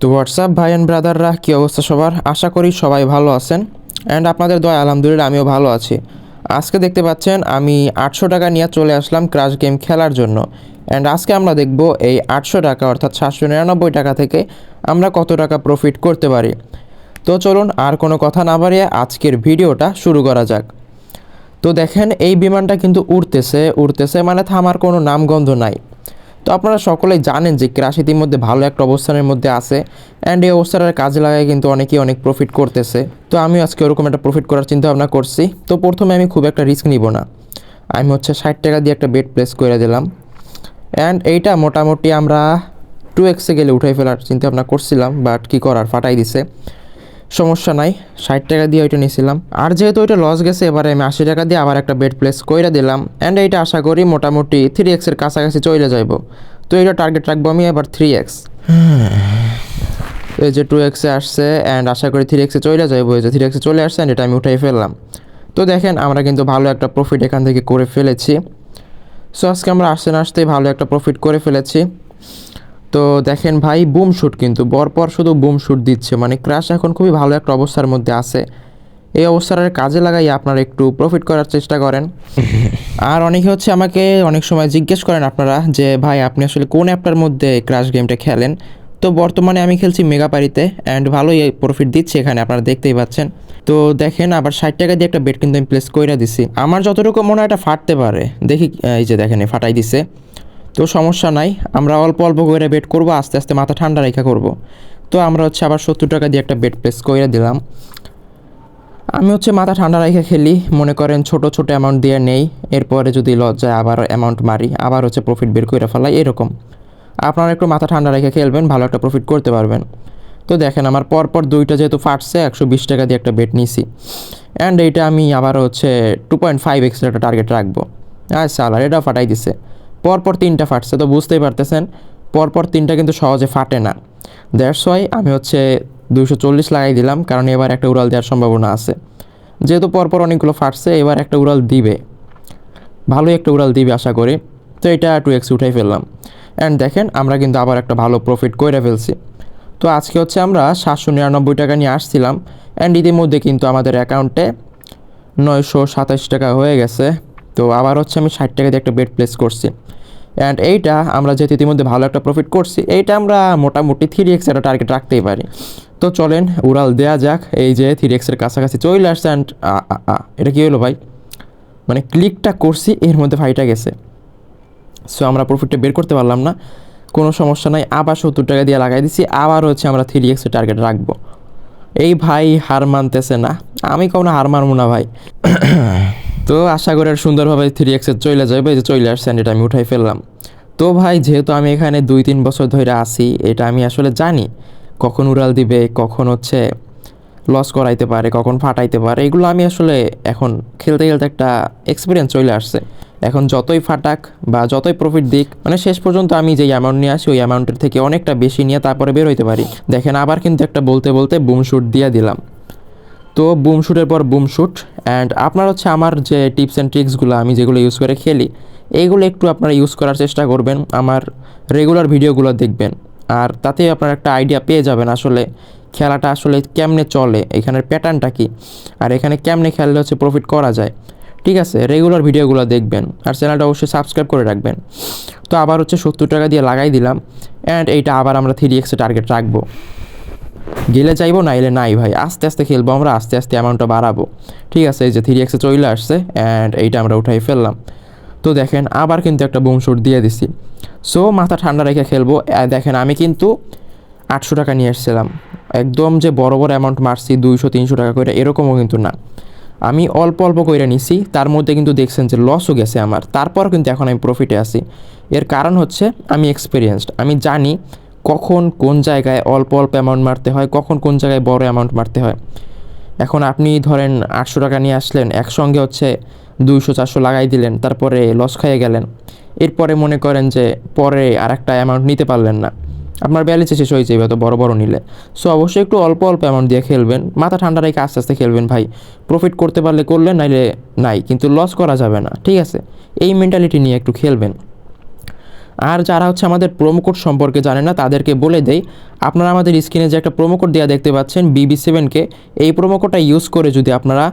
তো হোয়াটসঅ্যাপ ভাই অ্যান্ড ব্রাদাররা কী অবস্থা সবার? আশা করি সবাই ভালো আছেন। অ্যান্ড আপনাদের দয়া আলহামদুলিল্লাহ আমিও ভালো আছি। আজকে দেখতে পাচ্ছেন, আমি আটশো টাকা নিয়ে চলে আসলাম ক্রাশ গেম খেলার জন্য। অ্যান্ড আজকে আমরা দেখব এই আটশো টাকা, অর্থাৎ সাতশো নিরানব্বই টাকা থেকে আমরা কত টাকা প্রফিট করতে পারি। তো চলুন আর কোনো কথা না বাড়িয়ে আজকের ভিডিওটা শুরু করা যাক। তো দেখেন, এই বিমানটা কিন্তু উড়তেছে উড়তেছে মানে থামার কোনো নামগন্ধ নাই। তো আপনারা সকলেই জানেন যে ক্রাশ ইতিমধ্যে ভালো একটা অবস্থানের মধ্যে আছে অ্যান্ড এই অবস্থাটার কাজে লাগায় কিন্তু অনেকেই অনেক প্রফিট করতেছে। তো আমি আজকে ওরকম একটা প্রফিট করার চিন্তা ভাবনা করছি। তো প্রথমে আমি খুব একটা রিস্ক নিব না। আমি হচ্ছে ষাট টাকা দিয়ে একটা বেড প্লেস করে দিলাম। অ্যান্ড এইটা মোটামুটি আমরা টু এক্সে গেলে উঠাই ফেলার চিন্তা ভাবনা করছিলাম বাট কী করার? ফাটাই দিছে। সমস্যা নাই, ষাট টাকা দিয়ে ওইটা নিয়েছিলাম। আর যেহেতু ওইটা লস গেছে, এবারে আমি আশি টাকা দিয়ে আবার একটা বেড প্লেস কইরা দিলাম। অ্যান্ড এইটা আশা করি মোটামুটি থ্রি এক্সের কাছাকাছি চলে যাইব। তো এইটা টার্গেট রাখব আমি এবার থ্রি এক্স এই যে টু এক্সে আসছে অ্যান্ড আশা করি থ্রি এক্সে চলে যাইব। এই যে থ্রি এক্সে চলে আসছে অ্যান্ড এটা আমি উঠাই ফেললাম। তো দেখেন, আমরা কিন্তু ভালো একটা প্রফিট এখান থেকে করে ফেলেছি। সো আজকে আমরা আসতে না আসতেই ভালো একটা প্রফিট করে ফেলেছি। তো দেখেন ভাই বুম শুট কিন্তু পরপর শুধু বুম শুট দিচ্ছে। মানে ক্রাশ এখন খুবই ভালো একটা অবস্থার মধ্যে আছে। এই অবস্থার কাজে লাগাই আপনারা একটু প্রফিট করার চেষ্টা করেন। আর অনেকে হচ্ছে আমাকে অনেক সময় জিজ্ঞেস করেন আপনারা যে ভাই আপনি আসলে কোন অ্যাপটার মধ্যে ক্রাশ গেমটা খেলেন? তো বর্তমানে আমি খেলছি মেগাপারিতে অ্যান্ড ভালোই প্রফিট দিচ্ছে এখানে আপনারা দেখতেই পাচ্ছেন। তো দেখেন আবার ষাট টাকা দিয়ে একটা বেড কিন্তু আমি প্লেস করে দিছি। আমার যতটুকু মনে হয় এটা ফাটতে পারে। দেখি এই যে দেখেন এই ফাটাই দিছে। তো সমস্যা নাই, আমরা অল্প অল্প করে বেট করব, আস্তে আস্তে মাথা ঠান্ডা রেখা করব। তো আমরা হচ্ছে আবার সত্তর টাকা দিয়ে একটা বেড প্লেস করে দিলাম। আমি হচ্ছে মাথা ঠান্ডা রেখে খেলি, মনে করেন ছোট ছোট অ্যামাউন্ট দিয়ে নেই, এরপরে যদি লজ্জায় আবার অ্যামাউন্ট মারি, আবার হচ্ছে প্রফিট বের করে ফেলাই, এরকম। আপনারা একটু মাথা ঠান্ডা রেখে খেলবেন, ভালো একটা প্রফিট করতে পারবেন। তো দেখেন আমার পরপর দুইটা যেহেতু ফাটছে, একশো বিশ টাকা দিয়ে একটা বেড নিছি। অ্যান্ড এইটা আমি আবার হচ্ছে টু পয়েন্ট ফাইভ এক্সের একটা টার্গেট রাখব। আর সালার এটাও ফাটাই দিছে। পরপর তিনটা ফাটছে, তো বুঝতেই পারতেছেন, পরপর তিনটা কিন্তু সহজে ফাটে না। দ্যাটস ওয়াই আমি হচ্ছে দুইশো চল্লিশ লাগাই দিলাম, কারণ এবার একটা উড়াল দেওয়ার সম্ভাবনা আছে। যেহেতু পরপর অনেকগুলো ফাটছে, এবার একটা উড়াল দিবে। ভালোই একটা উড়াল দিবে, আশা করি। তো এটা টু এক্স উঠাই ফেললাম। অ্যান্ড দেখেন, আমরা কিন্তু আবার একটা ভালো প্রফিট করে ফেলছি। তো আজকে হচ্ছে আমরা সাতশো নিরানব্বই টাকা নিয়ে আসছিলাম অ্যান্ড ইতিমধ্যে কিন্তু আমাদের অ্যাকাউন্টে নয়শো সাতাশ টাকা হয়ে গেছে। তো আবার হচ্ছে আমি ষাট টাকা দিয়ে একটা বেড প্লেস করছি। অ্যান্ড এইটা আমরা যেহেতু ইতিমধ্যে ভালো একটা প্রফিট করছি, এইটা আমরা মোটামুটি থ্রি এক্স একটা টার্গেট রাখতেই পারি। তো চলেন উড়াল দেয়া যাক, এই যে থ্রি এক্সের কাছাকাছি চলে আসছে অ্যান্ড এটা কী হলো ভাই? মানে ক্লিকটা করছি, এর মধ্যে ফাইটা গেছে। সো আমরা প্রফিটটা বের করতে পারলাম না। কোনো সমস্যা নাই, আবার সত্তর টাকা দিয়ে লাগাই দিছি, আবার হচ্ছে আমরা থ্রি এক্সের টার্গেট রাখব। এই ভাই হার মানতেছে না। আমি কখনো হার মানবো না ভাই। তো আশা করি সুন্দরভাবে থ্রি এক্সে চলে যাবে যে চলে আসছে and এটা আমি উঠাই ফেললাম। তো ভাই, যেহেতু আমি এখানে দুই তিন বছর ধরে আসি এটা আমি আসলে জানি। কখন উড়াল দিবে, কখন হচ্ছে লস করাইতে পারে, কখন ফাটাইতে পারে, এগুলো আমি আসলে এখন খেলতে খেলতে একটা এক্সপিরিয়েন্স চলে আসছে। এখন যতই ফাটাক বা যতই প্রফিট দিক মানে শেষ পর্যন্ত আমি যেই অ্যামাউন্ট নিয়ে আসি, ওই অ্যামাউন্টের থেকে অনেকটা বেশি নিয়ে তারপরে বের হইতে পারি। দেখেন আবার কিন্তু একটা বলতে বলতে বুম শুট দিয়ে দিলাম। তো বুম শুটের পর বুম শুট অ্যান্ড আপনার হচ্ছে আমার যে টিপস অ্যান্ড ট্রিক্সগুলো আমি যেগুলো ইউজ করে খেলি এইগুলো একটু আপনারা ইউজ করার চেষ্টা করবেন, আমার রেগুলার ভিডিওগুলো দেখবেন। আর তাতে আপনার একটা আইডিয়া পেয়ে যাবেন আসলে খেলাটা আসলে কেমনে চলে, এখানের প্যাটার্নটা কী, আর এখানে কেমনে খেললে হচ্ছে প্রফিট করা যায়। ঠিক আছে রেগুলার ভিডিওগুলো দেখবেন আর চ্যানেলটা অবশ্যই সাবস্ক্রাইব করে রাখবেন। তো আবার হচ্ছে সত্তর টাকা দিয়ে লাগাই দিলাম অ্যান্ড এইটা আবার আমরা থ্রি এক্সে টার্গেট রাখব। গেলে চাইব না এলে নাই ভাই, আস্তে আস্তে খেলব আমরা, আস্তে আস্তে অ্যামাউন্টটা বাড়াবো। ঠিক আছে, এই যে থ্রি এক্সে চলে আসছে অ্যান্ড এইটা আমরা উঠাই ফেললাম। তো দেখেন আবার কিন্তু একটা বুম শুট দিয়ে দিছি। সো মাথা ঠান্ডা রেখে খেলব দেখেন আমি কিন্তু আটশো টাকা নিয়ে এসেছিলাম। একদম যে বড় বড় অ্যামাউন্ট মারছি, দুইশো, তিনশো টাকা করে, এরকমও কিন্তু না। আমি অল্প অল্প করে নিছি, তার মধ্যে কিন্তু দেখছেন যে লসও গেছে আমার। তারপর কিন্তু এখন আমি প্রফিটে আছি। এর কারণ হচ্ছে আমি এক্সপিরিয়েন্সড আমি জানি কখন কোন জায়গায় অল্প অল্প অ্যামাউন্ট মারতে হয়, কখন কোন জায়গায় বড় অ্যামাউন্ট মারতে হয়। এখন আপনি ধরেন আটশো টাকা নিয়ে আসলেন, একসঙ্গে হচ্ছে দুইশো, চারশো লাগাই দিলেন, তারপরে লস খাইয়ে গেলেন। এরপরে মনে করেন যে পরে আর একটা অ্যামাউন্ট নিতে পারলেন না। আপনার ব্যালেন্সে শেষ হয়ে যাবে তো বড় বড় নিলে। সো অবশ্যই একটু অল্প অল্প অ্যামাউন্ট দিয়ে খেলবেন। মাথা ঠান্ডা রেখে আস্তে আস্তে খেলবেন ভাই। প্রফিট করতে পারলে করলেন, নাইলে নাই, কিন্তু লস করা যাবে না, ঠিক আছে? এই মেন্টালিটি নিয়ে একটু খেলবেন। আর যারা হচ্ছে আমাদের প্রোমো কোড সম্পর্কে জানে না, তাদেরকে বলে দেই, আপনারা আমাদের স্ক্রিনে যে একটা প্রোমো কোড দেওয়া দেখতে পাচ্ছেন বিবি সেভেনকে এই প্রোমো কোডটা ইউজ করে যদি আপনারা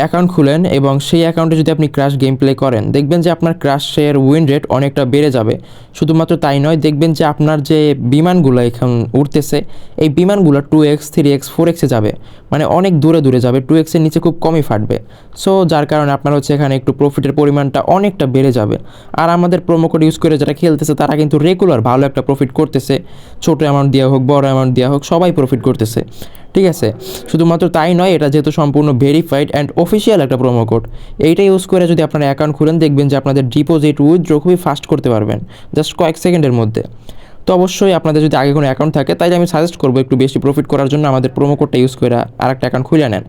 অ্যাকাউন্ট খুলেন এবং সেই অ্যাকাউন্টে যদি আপনি ক্রাশ গেম প্লে করেন, দেখবেন যে আপনার ক্রাশের উইন রেট অনেকটা বেড়ে যাবে। শুধুমাত্র তাই নয়, দেখবেন যে আপনার যে বিমানগুলো এখন উঠতেছে এই বিমানগুলো two X three X four এক্সে যাবে। মানে অনেক দূরে দূরে যাবে টু এক্সের নিচে খুব কমই ফাটবে। সো যার কারণে আপনার হচ্ছে এখানে একটু প্রফিটের পরিমাণটা অনেকটা বেড়ে যাবে। আর আমাদের প্রোমো কোড ইউজ করে যারা খেলতেছে, তারা কিন্তু রেগুলার ভালো একটা প্রফিট করতেছে। ছোটো অ্যামাউন্ট দেওয়া হোক, বড় অ্যামাউন্ট দেওয়া হোক, সবাই প্রফিট করতেছে। ঠিক আছে? শুধুমাত্র তাই নয়, এটা যেহেতু সম্পূর্ণ ভেরিফাইড অ্যান্ড অফিসিয়াল একটা প্রোমো কোড এইটা ইউজ করে যদি আপনারা অ্যাকাউন্ট খুলেন, দেখবেন যে আপনাদের ডিপোজিট উইথড্র খুবই ফাস্ট করতে পারবেন জাস্ট কয়েক সেকেন্ডের মধ্যে। তো অবশ্যই আপনাদের যদি আগে কোনো অ্যাকাউন্ট থাকে তাই আমি সাজেস্ট করব একটু বেশি প্রফিট করার জন্য আমাদের প্রোমো কোডটা ইউজ করে আর একটা অ্যাকাউন্ট খুলে নেন।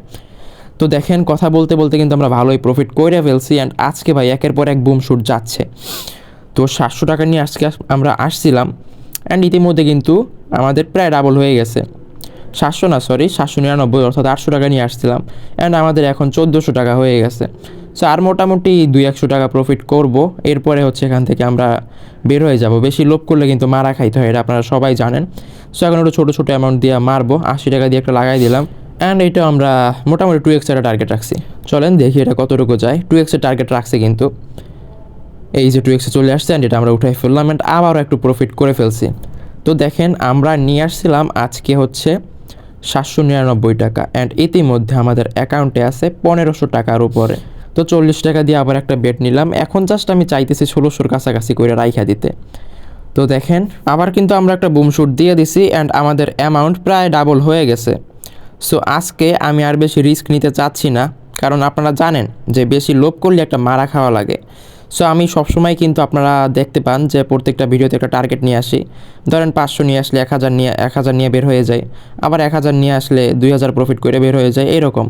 তো দেখেন, কথা বলতে বলতে কিন্তু আমরা ভালোই প্রফিট করে ফেলছি অ্যান্ড আজকে ভাই একের পর এক বুম শুট যাচ্ছে। তো সাতশো টাকা নিয়ে আজকে আমরা আসছিলাম অ্যান্ড ইতিমধ্যে কিন্তু আমাদের প্রায় ডাবল হয়ে গেছে। সাতশো না সরি সাতশো নিরানব্বই, অর্থাৎ আটশো টাকা নিয়ে আসছিলাম। অ্যান্ড আমাদের এখন চোদ্দোশো টাকা হয়ে গেছে। সো আর মোটামুটি দুই একশো টাকা প্রফিট করব। এরপরে হচ্ছে এখান থেকে আমরা বের হয়ে যাব। বেশি লোভ করলে কিন্তু মারা খাইতে হয়, এটা আপনারা সবাই জানেন। সো এখন একটু ছোটো ছোটো অ্যামাউন্ট দিয়ে মারবো। আশি টাকা দিয়ে একটা লাগাই দিলাম। অ্যান্ড এটা আমরা মোটামুটি টু এক্সের টার্গেট রাখছি। চলেন দেখি এটা কতটুকু যায়। টু এক্সের টার্গেট রাখছে কিন্তু। এই যে টু এক্সে চলে আসছে অ্যান্ড এটা আমরা উঠাই ফেললাম। অ্যান্ড আবারও একটু প্রফিট করে ফেলছি। তো দেখেন, আমরা নিয়ে আসছিলাম আজকে হচ্ছে সাতশো নিরানব্বই টাকা। অ্যান্ড ইতিমধ্যে আমাদের অ্যাকাউন্টে আছে পনেরোশো টাকার উপরে। তো চল্লিশ টাকা দিয়ে আবার একটা বেড নিলাম। এখন জাস্ট আমি চাইতেছি ষোলোশোর কাছাকাছি করে রাইখা দিতে। তো দেখেন, আবার কিন্তু আমরা একটা বুম শুট দিয়ে দিছি অ্যান্ড আমাদের অ্যামাউন্ট প্রায় ডাবল হয়ে গেছে। সো আজকে আমি আর বেশি রিস্ক নিতে চাচ্ছি না। কারণ আপনারা জানেন যে বেশি লোভ করলে একটা মারা খাওয়া লাগে। সো আমি সবসময় কিন্তু আপনারা দেখতে পান যে প্রত্যেকটা ভিডিওতে একটা টার্গেট নিয়ে আসি। ধরেন পাঁচশো নিয়ে আসলে এক হাজার নিয়ে, এক হাজার নিয়ে বের হয়ে যায়। আবার এক হাজার নিয়ে আসলে দুই হাজার প্রফিট করে বের হয়ে যায়, এরকম।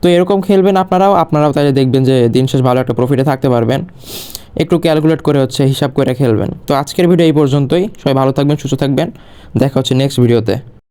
তো এরকম খেলবেন আপনারাও আপনারাও তাহলে দেখবেন যে দিন শেষ ভালো একটা প্রফিটে থাকতে পারবেন। একটু ক্যালকুলেট করে হচ্ছে হিসাব করে খেলবেন। তো আজকের ভিডিও এই পর্যন্তই। সবাই ভালো থাকবেন, সুস্থ থাকবেন। দেখা হচ্ছে নেক্সট ভিডিওতে